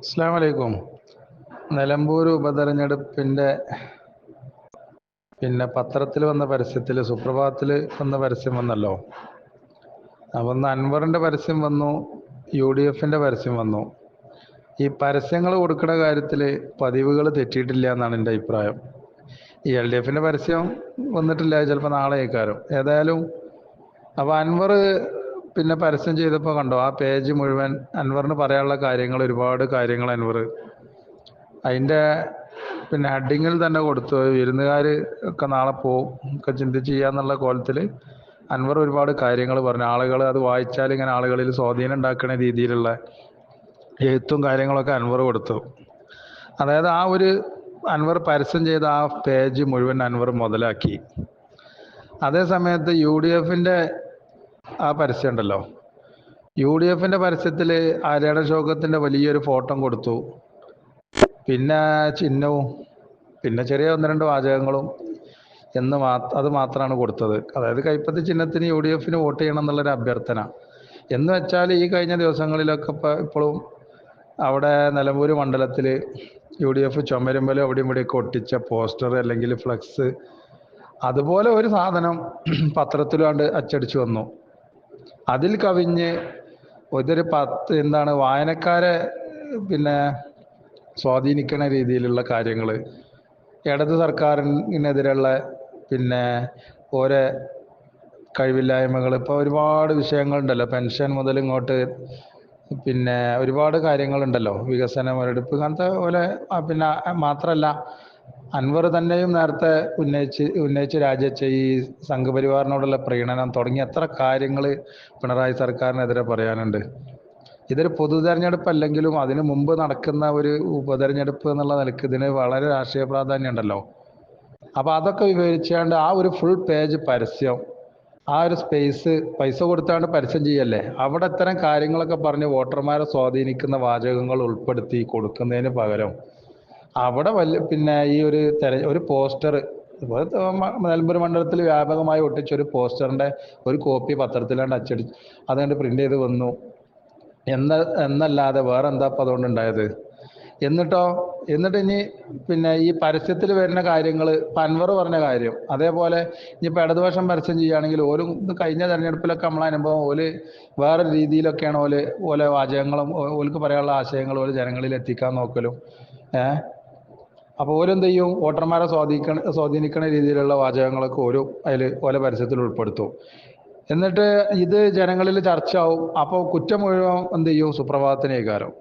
അസ്സാം നിലമ്പൂർ ഉപതെരഞ്ഞെടുപ്പിന്റെ പിന്നെ പത്രത്തിൽ വന്ന പരസ്യത്തിൽ സുപ്രഭാതത്തിൽ വന്ന പരസ്യം വന്നല്ലോ. അപ്പം അൻവറിന്റെ പരസ്യം വന്നു യു ഡി എഫിന്റെ പരസ്യം വന്നു. ഈ പരസ്യങ്ങൾ കൊടുക്കുന്ന കാര്യത്തിൽ പതിവുകൾ തെറ്റിയിട്ടില്ല എന്നാണ് എന്റെ അഭിപ്രായം. ഈ എൽ ഡി എഫിന്റെ പരസ്യം വന്നിട്ടില്ല ചിലപ്പോൾ നാളെ ആയിക്കാരും ഏതായാലും അപ്പോൾ അൻവർ പിന്നെ പരസ്യം ചെയ്തപ്പോൾ കണ്ടോ ആ പേജ് മുഴുവൻ അൻവറിന് പറയാനുള്ള കാര്യങ്ങൾ ഒരുപാട് കാര്യങ്ങൾ അൻവർ അതിന്റെ പിന്നെ ഹെഡിങ്ങിൽ തന്നെ കൊടുത്തു. വിരുന്നുകാർ ഒക്കെ നാളെ പോവും ഒക്കെ ചിന്തിച്ച് ചെയ്യാന്നുള്ള കോലത്തിൽ അൻവർ ഒരുപാട് കാര്യങ്ങൾ പറഞ്ഞു. ആളുകൾ അത് വായിച്ചാൽ ഇങ്ങനെ ആളുകളിൽ സ്വാധീനം ഉണ്ടാക്കുന്ന രീതിയിലുള്ള എഴുത്തും കാര്യങ്ങളൊക്കെ അൻവർ കൊടുത്തു. അതായത് ആ ഒരു അൻവർ പരസ്യം ചെയ്ത ആ പേജ് മുഴുവൻ അൻവർ മുതലാക്കി. അതേ സമയത്ത് യു ഡി എഫിന്റെ ആ പരസ്യം ഉണ്ടല്ലോ. യു ഡി എഫിന്റെ പരസ്യത്തിൽ ആര്യാട ശോകത്തിന്റെ വലിയൊരു ഫോട്ടോ കൊടുത്തു. പിന്നെ ചിഹ്നവും പിന്നെ ചെറിയ ഒന്ന് രണ്ട് വാചകങ്ങളും എന്ന് അത് മാത്രമാണ് കൊടുത്തത്. അതായത് കൈപ്പത്തി ചിഹ്നത്തിന് യു ഡി എഫിന് വോട്ട് ചെയ്യണം എന്നുള്ളൊരു അഭ്യർത്ഥന. എന്ന് വെച്ചാൽ ഈ കഴിഞ്ഞ ദിവസങ്ങളിലൊക്കെ ഇപ്പോൾ ഇപ്പോഴും അവിടെ നിലമ്പൂർ മണ്ഡലത്തിൽ യു ഡി എഫ് ചുമരുമ്പലും അവിടെയും ഇവിടെയൊക്കെ ഒട്ടിച്ച പോസ്റ്റർ അല്ലെങ്കിൽ ഫ്ലക്സ് അതുപോലെ ഒരു സാധനം പത്രത്തിലാണ്ട് അച്ചടിച്ചു വന്നു. അതിൽ കവിഞ്ഞ് ഇതൊരു പത്ത് എന്താണ് വായനക്കാരെ പിന്നെ സ്വാധീനിക്കുന്ന രീതിയിലുള്ള കാര്യങ്ങൾ ഇടത് സർക്കാരിനെതിരെയുള്ള പിന്നെ ഓരോ കഴിവില്ലായ്മകൾ ഇപ്പോൾ ഒരുപാട് വിഷയങ്ങളുണ്ടല്ലോ. പെൻഷൻ മുതൽ ഇങ്ങോട്ട് പിന്നെ ഒരുപാട് കാര്യങ്ങളുണ്ടല്ലോ. വികസന മുരടിപ്പ് അങ്ങനത്തെ പോലെ പിന്നെ മാത്രമല്ല അൻവർ തന്നെയും നേരത്തെ ഉന്നയിച്ച് ഉന്നയിച്ച് രാജിവെച്ച ഈ സംഘപരിവാറിനോടുള്ള പ്രീണനം തുടങ്ങി എത്ര കാര്യങ്ങൾ പിണറായി സർക്കാരിനെതിരെ പറയാനുണ്ട്. ഇതൊരു പൊതു തെരഞ്ഞെടുപ്പ് അല്ലെങ്കിലും അതിനു മുമ്പ് നടക്കുന്ന ഒരു ഉപതെരഞ്ഞെടുപ്പ് എന്നുള്ള നിലയ്ക്ക് ഇതിന് വളരെ രാഷ്ട്രീയ പ്രാധാന്യം ഉണ്ടല്ലോ. അപ്പൊ അതൊക്കെ വിവരിച്ചാണ്ട് ആ ഒരു ഫുൾ പേജ് പരസ്യം ആ ഒരു സ്പേസ് പൈസ കൊടുത്താണ്ട് പരസ്യം ചെയ്യല്ലേ? അവിടെ ഇത്തരം കാര്യങ്ങളൊക്കെ പറഞ്ഞ് വോട്ടർമാരെ സ്വാധീനിക്കുന്ന വാചകങ്ങൾ ഉൾപ്പെടുത്തി കൊടുക്കുന്നതിന് പകരം അവിടെ വല്ല പിന്നെ ഈ ഒരു തെര ഒരു പോസ്റ്റർ നെൽമ്പൂർ മണ്ഡലത്തിൽ വ്യാപകമായി ഒട്ടിച്ച ഒരു പോസ്റ്ററിന്റെ ഒരു കോപ്പി പത്രത്തിലാണ്ട് അച്ചടി അതുകൊണ്ട് പ്രിന്റ് ചെയ്ത് വന്നു. എന്ന എന്നല്ലാതെ വേറെ എന്താ ഇപ്പം അതുകൊണ്ട് ഉണ്ടായത്? എന്നിട്ടോ എന്നിട്ട് ഇനി പിന്നെ ഈ പരസ്യത്തിൽ വരുന്ന കാര്യങ്ങൾ പൻവർ പറഞ്ഞ കാര്യം അതേപോലെ ഇനിയിപ്പോൾ ഇടതുപക്ഷം പരസ്യം ചെയ്യുകയാണെങ്കിൽ ഇത് കഴിഞ്ഞ തെരഞ്ഞെടുപ്പിലൊക്കെ നമ്മളെ അനുഭവം ഓൽ വേറെ രീതിയിലൊക്കെയാണ് ഓൽ ഓലെ വാചകങ്ങളും ഓൽക്ക് പറയാനുള്ള ആശയങ്ങളും ഓൽ ജനങ്ങളിൽ എത്തിക്കാൻ നോക്കലും. ഏഹ്? അപ്പോൾ ഓരെന്ത് ചെയ്യും വോട്ടർമാരെ സ്വാധീനിക്കണ സ്വാധീനിക്കുന്ന രീതിയിലുള്ള വാചകങ്ങളൊക്കെ ഓരോ അതിൽ ഓല പരസ്യത്തിൽ ഉൾപ്പെടുത്തും. എന്നിട്ട് ഇത് ജനങ്ങളിൽ ചർച്ച ആവും അപ്പോൾ കുറ്റം മുഴുവൻ എന്ത് ചെയ്യും സുപ്രഭാതത്തിന് സുപ്രഭാതത്തിനേക്കാരം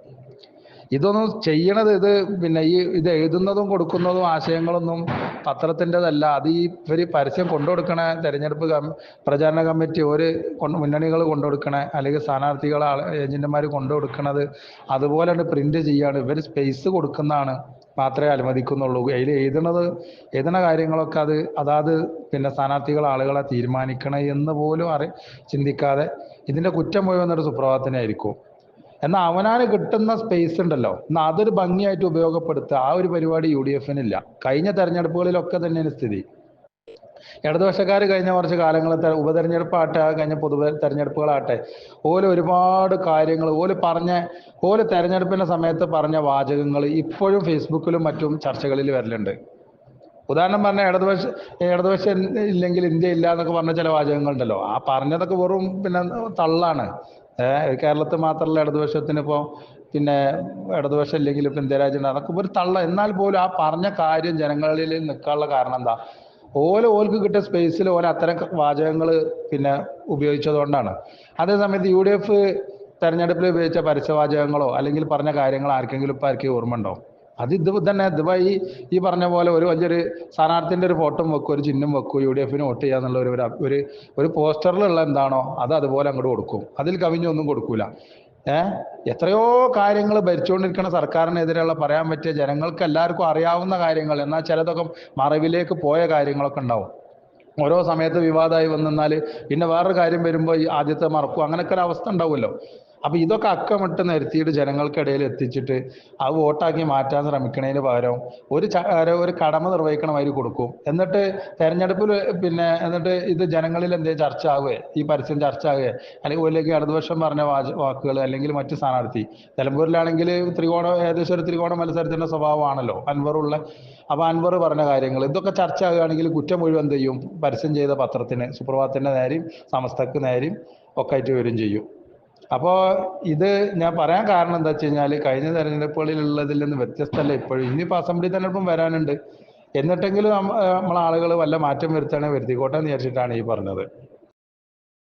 ഇതൊന്നും ചെയ്യണത് ഇത് പിന്നെ ഈ ഇത് എഴുതുന്നതും കൊടുക്കുന്നതും ആശയങ്ങളൊന്നും പത്രത്തിന്റെതല്ല. അത് ഈ ഇവർ പരസ്യം കൊണ്ടുകൊടുക്കണ തെരഞ്ഞെടുപ്പ് പ്രചാരണ കമ്മിറ്റി ഒരു മുന്നണികൾ കൊണ്ടുകൊടുക്കണ അല്ലെങ്കിൽ സ്ഥാനാർത്ഥികൾ ഏജന്റുമാർ കൊണ്ടുകൊടുക്കണത് അതുപോലെ പ്രിന്റ് ചെയ്യാണ്. ഇവർ സ്പേസ് കൊടുക്കുന്നതാണ്. മാത്രമേ അനുവദിക്കുന്നുള്ളൂ. അതിൽ എഴുതണത് എഴുതണ കാര്യങ്ങളൊക്കെ അത് അതാത് പിന്നെ സ്ഥാനാർത്ഥികൾ ആളുകളെ തീരുമാനിക്കണം എന്ന് പോലും അറി ചിന്തിക്കാതെ ഇതിന്റെ കുറ്റം പോയി ഒരു സുപ്രഭാതത്തിനെ ആയിരിക്കും. എന്നാൽ അവനാണ് കിട്ടുന്ന സ്പേസ് ഉണ്ടല്ലോ. എന്നാൽ അതൊരു ഭംഗിയായിട്ട് ഉപയോഗപ്പെടുത്തുക. ആ ഒരു പരിപാടി യു ഡി എഫിനില്ല. കഴിഞ്ഞ തെരഞ്ഞെടുപ്പുകളിലൊക്കെ തന്നെയാണ് സ്ഥിതി. ഇടതുപക്ഷക്കാർ കഴിഞ്ഞ കുറച്ച് കാലങ്ങളിൽ ഉപതെരഞ്ഞെടുപ്പാട്ടെ കഴിഞ്ഞ പൊതു തെരഞ്ഞെടുപ്പുകളാട്ടെ ഓൽ ഒരുപാട് കാര്യങ്ങൾ ഓൽ പറഞ്ഞ ഓൽ തെരഞ്ഞെടുപ്പിന്റെ സമയത്ത് പറഞ്ഞ വാചകങ്ങൾ ഇപ്പോഴും ഫേസ്ബുക്കിലും മറ്റും ചർച്ചകളിൽ വരലുണ്ട്. ഉദാഹരണം പറഞ്ഞാൽ ഇടതുപക്ഷ ഇടതുപക്ഷം ഇല്ലെങ്കിൽ ഇന്ത്യ ഇല്ല എന്നൊക്കെ പറഞ്ഞ ചില വാചകങ്ങളുണ്ടല്ലോ. ആ പറഞ്ഞതൊക്കെ വെറും പിന്നെ തള്ളാണ്. ഏഹ് കേരളത്തിൽ മാത്രമല്ല ഇടതുപക്ഷത്തിന് ഇപ്പോൾ പിന്നെ ഇടതുപക്ഷം ഇല്ലെങ്കിൽ ഇപ്പം ഇന്ത്യ രാജ്യം അതൊക്കെ ഒരു തള്ള. എന്നാൽ പോലും ആ പറഞ്ഞ കാര്യം ജനങ്ങളിൽ നിൽക്കാനുള്ള കാരണം എന്താ? ഓല ഓൽക്ക് കിട്ടിയ സ്പേസിൽ ഓല അത്തരം വാചകങ്ങൾ പിന്നെ ഉപയോഗിച്ചതുകൊണ്ടാണ്. അതേസമയത്ത് യു ഡി എഫ് തെരഞ്ഞെടുപ്പിൽ ഉപയോഗിച്ച പരസ്യവാചകങ്ങളോ അല്ലെങ്കിൽ പറഞ്ഞ കാര്യങ്ങൾ ആർക്കെങ്കിലും ഇപ്പം ആർക്കും ഓർമ്മ ഉണ്ടോ അത് ഇത് തന്നെ ഇതിപ്പോ ഈ പറഞ്ഞ പോലെ ഒരു വലിയൊരു സ്ഥാനാർത്ഥിന്റെ ഒരു ഫോട്ടോ വെക്കും ഒരു ചിഹ്നം വെക്കും യു ഡി എഫിന് വോട്ട് ചെയ്യാന്നുള്ള ഒരു- ഒരു ഒരു പോസ്റ്ററിലുള്ള എന്താണോ അത് അതുപോലെ അങ്ങോട്ട് കൊടുക്കും. അതിൽ കവിഞ്ഞൊന്നും കൊടുക്കൂല. ഏഹ് എത്രയോ കാര്യങ്ങൾ ഭരിച്ചുകൊണ്ടിരിക്കുന്ന സർക്കാരിനെതിരെയുള്ള പറയാൻ പറ്റിയ ജനങ്ങൾക്ക് എല്ലാവർക്കും അറിയാവുന്ന കാര്യങ്ങൾ. എന്നാൽ ചിലതൊക്കെ മറവിലേക്ക് പോയ കാര്യങ്ങളൊക്കെ ഉണ്ടാവും. ഓരോ സമയത്ത് വിവാദമായി വന്നാൽ പിന്നെ വേറൊരു കാര്യം വരുമ്പോൾ ആദ്യത്തെ മറക്കും അങ്ങനെയൊക്കെ ഒരു അവസ്ഥ ഉണ്ടാവുമല്ലോ. അപ്പൊ ഇതൊക്കെ അക്കമിട്ട് നിരത്തിയിട്ട് ജനങ്ങൾക്കിടയിൽ എത്തിച്ചിട്ട് അത് വോട്ടാക്കി മാറ്റാൻ ശ്രമിക്കണതിന് പകരം ഒരു ഒരു- കടമ നിർവഹിക്കണ മാതിരി കൊടുക്കും. എന്നിട്ട് തെരഞ്ഞെടുപ്പിൽ പിന്നെ എന്നിട്ട് ഇത് ജനങ്ങളിൽ എന്തെങ്കിലും ചർച്ച ആവുകയെ ഈ പരസ്യം ചർച്ച ആവുകയെ അല്ലെങ്കിൽ ഒല്ലെങ്കിൽ ഇടതുപക്ഷം പറഞ്ഞ വാക്കുകൾ അല്ലെങ്കിൽ മറ്റു സ്ഥാനാർത്ഥി. നിലമ്പൂരിലാണെങ്കിൽ ത്രികോണ ഏകദേശം ഒരു ത്രികോണ മത്സരത്തിന്റെ സ്വഭാവമാണല്ലോ അൻവറുള്ള. അപ്പൊ അൻവർ പറഞ്ഞ കാര്യങ്ങൾ ഇതൊക്കെ ചർച്ച ആകുകയാണെങ്കിൽ കുറ്റം മുഴുവൻ ചെയ്യും? പരസ്യം ചെയ്ത പത്രത്തിന് സുപ്രഭാതത്തിന്റെ നേരെയും സമസ്തക്ക് നേരെയും ഒക്കെ ആയിട്ട് വരും ചെയ്യും. അപ്പോൾ ഇത് ഞാൻ പറയാൻ കാരണം എന്താ വെച്ച് കഴിഞ്ഞാൽ കഴിഞ്ഞ തെരഞ്ഞെടുപ്പുകളിലുള്ളതിൽ നിന്ന് വ്യത്യസ്തമല്ല ഇപ്പോഴും. ഇനിയിപ്പോൾ അസംബ്ലി തെരഞ്ഞെടുപ്പും വരാനുണ്ട്. എന്നിട്ടെങ്കിലും നമ്മളെ ആളുകൾ വല്ല മാറ്റം വരുത്തണേ വരുത്തിക്കോട്ടെ എന്ന് വിചാരിച്ചിട്ടാണ് ഈ പറഞ്ഞത്.